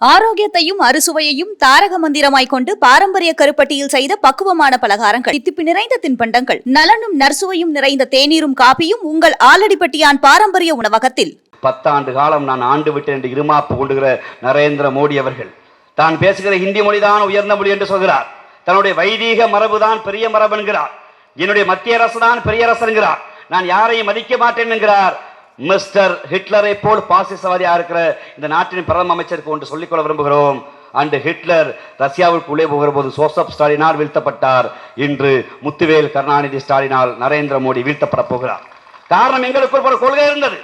ஆரோக்கியத்தையும் அறுசுவையையும் தாரக மந்திரமாய் கொண்டு பாரம்பரிய கருப்பட்டியில் செய்த பக்குவமான பலகாரங்கள். தித்திப்பு நிறைந்த தின்பண்டங்கள். நலனும் நர்சுவையும் நிறைந்த தேநீரும் காபியும் உங்கள் ஆலடிப்பட்டியான் பாரம்பரிய உணவகத்தில். பத்தாண்டு காலம் நான் ஆண்டு விட்டேன் என்று இருமாப்பு கொண்டுகிற நரேந்திர மோடி அவர்கள். தான் பேசுகிற ஹிந்தி மொழிதான் உயர்ந்த மொழி என்று சொல்கிறார். தன்னுடைய வைதீக மரபுதான் பெரிய மரபு என்கிறார். என்னுடைய மத்திய அரசு தான் பெரிய அரசு என்கிறார். நான் யாரையும் மதிக்க மாட்டேன் என்கிறார். மிஸ்டர் ஹிட்லரை போல் பாசிசவாதியா இருக்கிற இந்த நாட்டின் பிரதம அமைச்சருக்கு ஒன்று சொல்லிக்கொள்ள விரும்புகிறோம். அண்டு ஹிட்லர் ரஷ்யாவுக்குள்ளே போகிற போது சோசப் ஸ்டாலினால் வீழ்த்தப்பட்டார். இன்று முத்துவேல் கருணாநிதி ஸ்டாலினால் நரேந்திர மோடி வீழ்த்தப்பட போகிறார். காரணம் எங்களுக்கு ஒரு கொள்கை இருந்தது.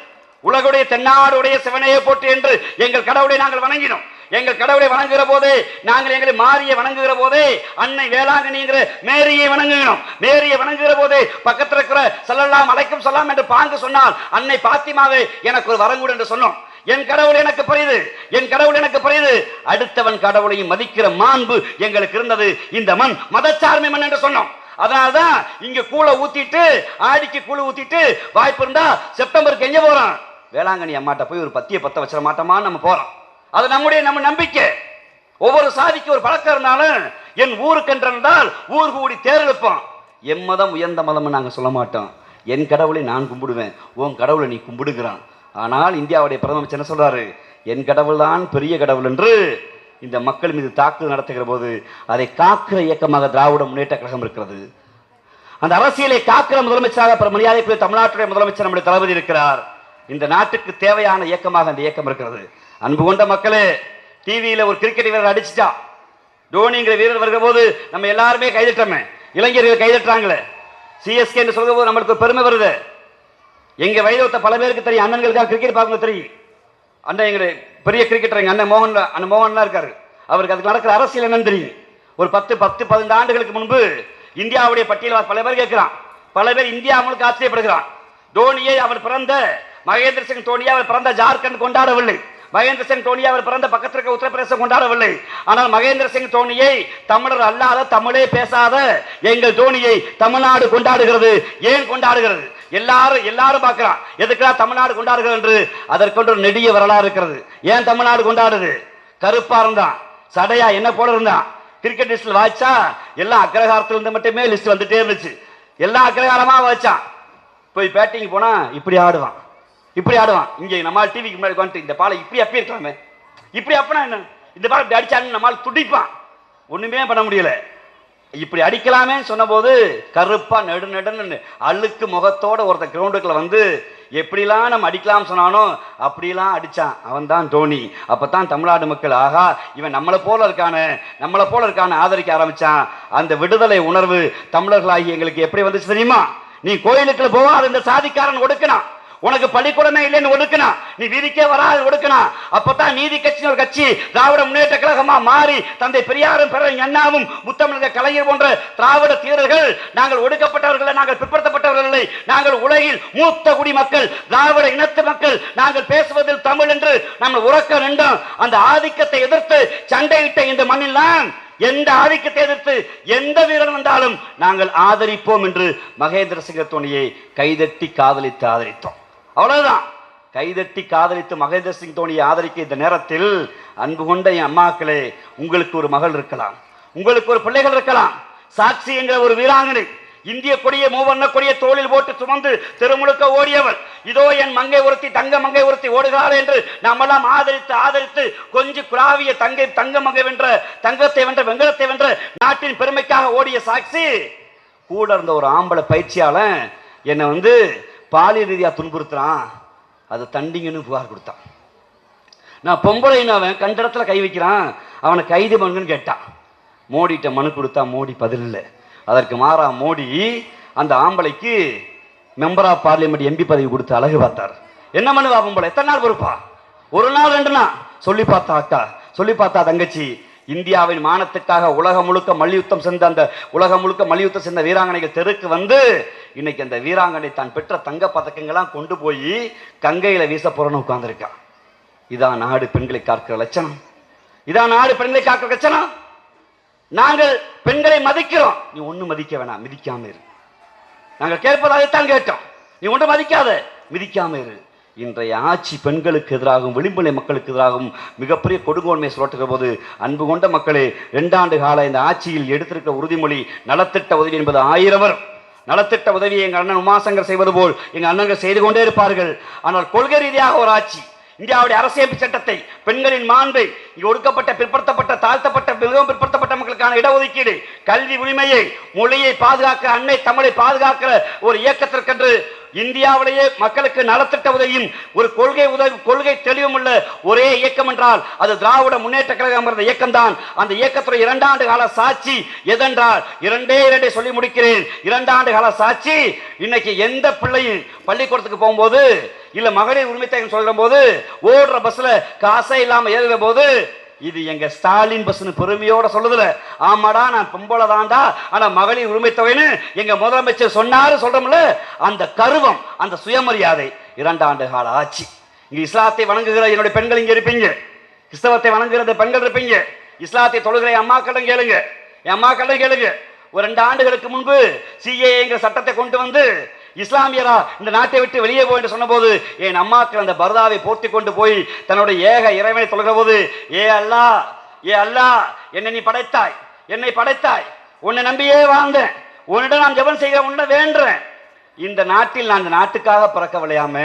உலகுடைய தென்னாடுடைய சிவனையை போட்டு என்று எங்கள் கடவுளை நாங்கள் வணங்கினோம். எங்கள் கடவுளை வணங்குகிற போது நாங்கள் எங்களை மாரியை வணங்குகிற போது அன்னை வேளாங்கண்ணிங்கிற மேரியை வணங்குகிறோம். மேரியை வணங்குகிற போது பக்கத்தில் இருக்கிற செல்லலாம் அழைக்கும் சொல்லலாம் என்று பாங்கு சொன்னால் அன்னை பாத்திமாவே எனக்கு ஒரு வரங்கூடு என்று சொன்னோம். என் கடவுள் எனக்கு புரியுது என் கடவுள் எனக்கு புரியுது. அடுத்தவன் கடவுளையும் மதிக்கிற மாண்பு எங்களுக்கு இருந்தது. இந்த மண் மதச்சார்மை மண் என்று சொன்னோம். அதனாலதான் இங்க கூளை ஊத்திட்டு ஆடிக்கு கூழ ஊத்திட்டு வாய்ப்பு இருந்தா செப்டம்பருக்கு எங்க போறோம்? வேளாங்கண்ணி அம்மாட்ட போய் ஒரு பத்திய பத்த வச்சிட மாட்டோமான்னு நம்ம போறோம். அது நம்முடைய நம்ம நம்பிக்கை. ஒவ்வொரு சாதிக்கு ஒரு பழக்கம் இருந்தாலும் என் ஊருக்கு என்றால் ஊர் கூடி தேர்ந்தெடுப்போம். என் மதம் உயர்ந்த மதம்னு நாங்கள் சொல்ல மாட்டோம். என் கடவுளை நான் கும்பிடுவேன். உன் கடவுளை நீ கும்பிடுகிறான். ஆனால் இந்தியாவுடைய பிரதமர் என்ன சொல்றாரு? என் கடவுள் தான் பெரிய கடவுள் என்று இந்த மக்கள் மீது தாக்குதல் நடத்துகிற போது அதை காக்கிற இயக்கமாக திராவிட முன்னேற்ற கழகம் இருக்கிறது. அந்த அரசியலை காக்கிற முதலமைச்சராக மரியாதைக்குரிய தமிழ்நாட்டுடைய முதலமைச்சர் நம்முடைய தளபதி இருக்கிறார். இந்த நாட்டுக்கு தேவையான இயக்கமாக அந்த இயக்கம் இருக்கிறது. அன்பு கொண்ட மக்களே டிவியில் ஒரு கிரிக்கெட் வீரர் அடிச்சிட்டா தோனிங்கிற வீரர் வருகிற போது நம்ம எல்லாருமே கைதட்டமே. இளைஞர்கள் கைதட்டுறாங்களே. சிஎஸ்கே என்று சொல்கிற போது நம்மளுக்கு பெருமை வருது. எங்க வயதொத்த பல பேருக்கு தெரியும். அண்ணன்களுக்காக கிரிக்கெட் பார்க்கணும் தெரியும். அண்ணன் எங்க பெரிய கிரிக்கெட்டர் எங்க அண்ணன் மோகன் அண்ணன் மோகன்லாம் இருக்காரு. அவருக்கு அதுக்கு நடக்கிற அரசியல் என்னன்னு தெரியும். ஒரு பத்து பத்து பதினைந்து ஆண்டுகளுக்கு முன்பு இந்தியாவுடைய பட்டியல் பல பேர் கேட்கிறான். பல பேர் இந்தியா அவங்களுக்கு ஆச்சரியப்படுகிறான். தோனியை அவர் பிறந்த மகேந்திர சிங் தோனியை அவர் பிறந்த ஜார்க்கண்ட் கொண்டாடவில்லை. மகேந்திர சிங் தோனியை அவர் பிறந்த பக்கத்தில் இருக்க உத்தரப்பிரதேசம் கொண்டாடவில்லை. ஆனால் மகேந்திர சிங் தோனியை தமிழர் அல்லாத தமிழே பேசாத எங்கள் தோனியை தமிழ்நாடு கொண்டாடுகிறது. ஏன் கொண்டாடுகிறது? எல்லாரும் எல்லாரும் பார்க்கிறான் எதுக்கெல்லாம் தமிழ்நாடு கொண்டாடுகிறது என்று? அதற்கொண்டு நெடிய வரலாறு இருக்கிறது. ஏன் தமிழ்நாடு கொண்டாடுது? கருப்பா இருந்தான். சடையா என்ன போல இருந்தான்? கிரிக்கெட் லிஸ்ட்ல வாய்ச்சா? எல்லா அக்ரகாரத்தில் இருந்து மட்டுமே லிஸ்ட் வந்துட்டே இருந்துச்சு. எல்லா அக்ரகாரமா வச்சான் போய் பேட்டிங் போனா இப்படி ஆடுவான். இப்படி ஆடுவான். இங்கே நம்மால் டிவிக்கு முன்னாடி உட்காந்துட்டு இந்த பாலை இப்படி அப்படி இருக்கலாமே இப்படி அப்பனா என்ன? இந்த பால் இப்படி அடிச்சான்னு நம்மால் துடிப்பான். ஒண்ணுமே பண்ண முடியல. இப்படி அடிக்கலாமே சொன்னபோது கருப்பா நெடு நெடுன்னு அழுக்கு முகத்தோட ஒருத்தன் கிரவுண்டுக்குள்ள வந்து எப்படிலாம் நம்ம அடிக்கலாம் சொன்னானோ அப்படிலாம் அடிச்சான். அவன் தான். தோனி அப்பதான் தமிழ்நாடு மக்கள் ஆகா இவன் நம்மளை போல இருக்கான நம்மளை போல இருக்கான ஆதரிக்க ஆரம்பிச்சான். அந்த விடுதலை உணர்வு தமிழர்களாகி எங்களுக்கு எப்படி வந்துச்சு தெரியுமா? நீ கோயிலுக்குள்ள போவாது இந்த சாதிக்காரன் ஒடுக்கினான். உனக்கு பள்ளிக்கூடமே இல்லைன்னு ஒடுக்கினா நீ வீதிக்கே வராது ஒடுக்கினா. அப்பதான் நீதி கட்சியின் ஒரு கட்சி திராவிட முன்னேற்ற கழகமா மாறி தந்தை பெரியாரும் பிற அண்ணாவும் முத்தமிழக கலைஞர் போன்ற திராவிட தீரர்கள் நாங்கள் ஒடுக்கப்பட்டவர்கள் நாங்கள் பிற்படுத்தப்பட்டவர்கள் நாங்கள் உலகில் மூத்த குடி மக்கள் திராவிட இனத்து மக்கள் நாங்கள் பேசுவதில் தமிழ் என்று நம்ம உறக்க நின்றோம். அந்த ஆதிக்கத்தை எதிர்த்து சண்டையிட்ட இந்த மண்ணில் எந்த ஆதிக்கத்தை எதிர்த்து எந்த வீரன் வந்தாலும் நாங்கள் ஆதரிப்போம் என்று மகேந்திர சிங்க தோனியை கைதட்டி காதலித்து ஆதரித்தோம். அவ்வளவுதான். கைதட்டி காதலித்து மகேந்திர சிங் தோனியை ஆதரிக்க இந்த நேரத்தில் அன்பு கொண்ட என் அம்மாக்களே உங்களுக்கு ஒரு மகள் இருக்கலாம். உங்களுக்கு ஒரு பிள்ளைகள் இருக்கலாம். சாட்சி என்கிற ஒரு வீராங்கனை இந்திய கொடியை மூவண்ண கொடியை தோளில் போட்டு சுமந்து திருமுழுக்க ஓடியவர். இதோ என் மங்கை ஒருத்தி தங்க மங்கை ஒருத்தி ஓடுகிறாள் என்று நம்மெல்லாம் ஆதரித்து ஆதரித்து கொஞ்சம் குழாவிய தங்கை தங்க மங்கை வென்ற தங்கத்தை வென்ற வெங்கலத்தை வென்ற நாட்டின் பெருமைக்காக ஓடிய சாட்சி. கூட இருந்த ஒரு ஆம்பளை பயிற்சியாளன் என்னை வந்து பாலியல் ரீதியாக துன்புறுத்துறான் அது தண்டிங்கன்னு புகார் கொடுத்தான். நான் பொம்பளைன்னு அவன் கண்ட இடத்துல கை வைக்கிறான் அவனை கைது பண்ணுன்னு கேட்டான். மோடிகிட்ட மனு கொடுத்தா மோடி பதில் இல்லை. அதற்கு மாறா மோடி அந்த ஆம்பளைக்கு மெம்பர் ஆஃப் பார்லிமெண்ட் எம்பி பதவி கொடுத்து அழகு பார்த்தார். என்ன மனுவா பொம்பளை? எத்தனை நாள் பொறுப்பா? ஒரு நாள் ரெண்டு நாள். சொல்லி பார்த்தா அக்கா சொல்லி பார்த்தா தங்கச்சி. இந்தியாவின் மானத்துக்காக உலகம் முழுக்க மல்யுத்தம் சென்ற அந்த உலகம் முழுக்க மல்யுத்தம் சென்ற வீராங்கனைகள் தெருக்கு வந்து இன்னைக்கு அந்த வீராங்கனை தான் பெற்ற தங்க பதக்கங்கள்லாம் கொண்டு போய் கங்கையில் வீச போறன்னு உட்கார்ந்துருக்கான் இதான் நாடு பெண்களை காக்கிற லட்சணம். இதான் நாடு பெண்களை காக்கிற லட்சணம். நாங்கள் பெண்களை மதிக்கிறோம். நீ ஒன்றும் மதிக்க வேணாம் மிதிக்காம இரு. நாங்கள் கேட்பதாகத்தான் கேட்டோம். நீ ஒன்றும் மதிக்காத மிதிக்காம இரு. இன்றைய ஆட்சி பெண்களுக்கு எதிராகவும் விளிம்புநிலை மக்களுக்கு எதிராகவும் மிகப்பெரிய கொடுங்கோன்மை சுழற்றுகிற போது அன்பு கொண்ட மக்களே ரெண்டாண்டு கால இந்த ஆட்சியில் எடுத்திருக்கிற உறுதிமொழி நலத்திட்ட உதவி என்பது ஆயிரம் வரும். நலத்திட்ட உதவியை எங்கள் அண்ணன் உமாசங்கர் செய்வது போல் எங்கள் அண்ணன்கள் செய்து கொண்டே இருப்பார்கள். ஆனால் கொள்கை ரீதியாக ஒரு ஆட்சி இந்தியாவுடைய அரசியல் சட்டத்தை பெண்களின் மாண்பை இங்கு ஒடுக்கப்பட்ட பிற்படுத்தப்பட்ட தாழ்த்தப்பட்ட மிகவும் பிற்படுத்தப்பட்ட மக்களுக்கான இடஒதுக்கீடு கல்வி உரிமையை மொழியை பாதுகாக்க அன்னை தமிழை பாதுகாக்கிற ஒரு இயக்கத்திற்கென்று இந்தியாவிலேயே மக்களுக்கு நலத்திட்ட உதவியும் ஒரு கொள்கை உதவி கொள்கை தெளிவும் உள்ள ஒரே இயக்கம் என்றால் அது திராவிட முன்னேற்ற கழகம் என்ற இயக்கம் தான் அந்த இயக்கத்துடைய இரண்டாண்டு கால சாட்சி எதென்றால் இரண்டே இரண்டே சொல்லி முடிக்கிறேன். இரண்டாண்டு கால சாட்சி இன்னைக்கு எந்த பிள்ளையும் பள்ளிக்கூடத்துக்கு போகும்போது இல்ல மகளிர் உரிமை தேகம் சொல்ற போது ஓடுற பஸ்ல காசே இல்லாம ஏறுகிற போது இது எங்க ஸ்டாலின் பஸ்னு பெருமையோட சொல்லுதுல. ஆமாடா நான் பொம்பளை தாண்டா ஆனா மகளிர் உரிமை தொகைன்னு எங்க முதலமைச்சர் சொன்னாரு சொல்றோம்ல. அந்த கருவம் அந்த சுயமரியாதை இரண்டாண்டு கால ஆட்சி. இங்க இஸ்லாத்தை வணங்குகிற என்னுடைய பெண்கள் இங்க இருப்பீங்க. கிறிஸ்தவத்தை வணங்குகிற பெண்கள் இருப்பீங்க. இஸ்லாத்தை தொழுகிற அம்மாக்களிடம் கேளுங்க. என் அம்மாக்களிடம் கேளுங்க. ஒரு ரெண்டு ஆண்டுகளுக்கு முன்பு சிஏங்கிற சட்டத்தை கொண்டு வந்து இஸ்லாமியரா இந்த நாட்டை விட்டு வெளியே போய் என்று சொன்னபோது என் அம்மாக்கள் அந்த பரதாவை போர்த்தி கொண்டு போய் தன்னுடைய ஏக இறைவனை தொழுகிற போது ஏ அல்லா ஏ அல்லா என்னை நீ படைத்தாய் என்னை படைத்தாய் உன்னை நம்பியே வாழ்ந்தேன் உன்னிடம் நான் ஜெபம் செய்ய உன்னை வேண்டுறேன். இந்த நாட்டில் நான் இந்த நாட்டுக்காக பிறக்க விளையாம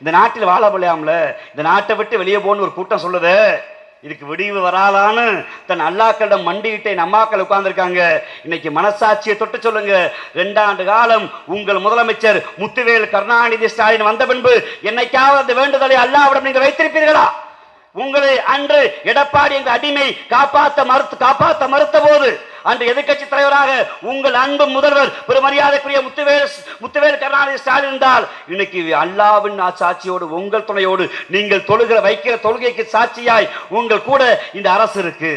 இந்த நாட்டில் வாழ விளையாமல இந்த நாட்டை விட்டு வெளியே போன்னு ஒரு கூட்டம் சொல்லுது. இதுக்கு விடிவு வராதான்னு தன் அல்லாக்களிடம் மண்டியிட்டே என் அம்மாக்கள் உட்கார்ந்துருக்காங்க. இன்னைக்கு மனசாட்சியை தொட்டு சொல்லுங்க. ரெண்டாண்டு காலம் உங்கள் முதலமைச்சர் முத்துவேல் கருணாநிதி ஸ்டாலின் வந்த பின்பு என்னைக்காவது அந்த வேண்டுதலை அல்லாவிடம் நீங்கள் வைத்திருப்பீர்களா? உங்களை அன்று எடப்பாடி என்ற அடிமை காப்பாற்ற மறுத்து காப்பாற்ற மறுத்த போது அன்று எதிர்க்கட்சி தலைவராக உங்கள் அன்பு முதல்வர் பெருமரியாதைக்குரிய முத்துவேல் முத்துவேல் கருணாநிதி ஸ்டாலின் இருந்தால் இன்னைக்கு அல்லாவின் சாட்சியோடு உங்கள் துணையோடு நீங்கள் தொழுகிற வைக்கிற தொழுகைக்கு சாட்சியாய் உங்கள் கூட இந்த அரசு இருக்கு.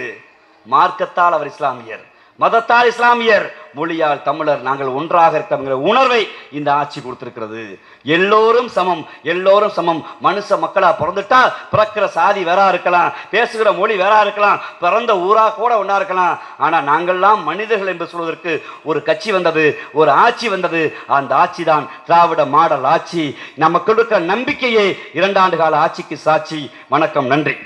மார்க்கத்தால் அவர் இஸ்லாமியர். மதத்தால் இஸ்லாமியர். மொழியால் தமிழர் நாங்கள் ஒன்றாக இருக்கோங்கிற உணர்வை இந்த ஆட்சி கொடுத்திருக்கிறது. எல்லோரும் சமம் எல்லோரும் சமம். மனுஷ மக்களா பிறந்துட்டா பிறக்கிற சாதி வேறா இருக்கலாம் பேசுகிற மொழி வேறா இருக்கலாம் பிறந்த ஊரா கூட ஒன்றா இருக்கலாம். ஆனா நாங்கள்லாம் மனிதர்கள் என்று சொல்வதற்கு ஒரு கட்சி வந்தது ஒரு ஆட்சி வந்தது. அந்த ஆட்சி தான் திராவிட மாடல் ஆட்சி. நமக்கு இருக்கிற நம்பிக்கையே இரண்டாண்டு கால ஆட்சிக்கு சாட்சி. வணக்கம் நன்றி.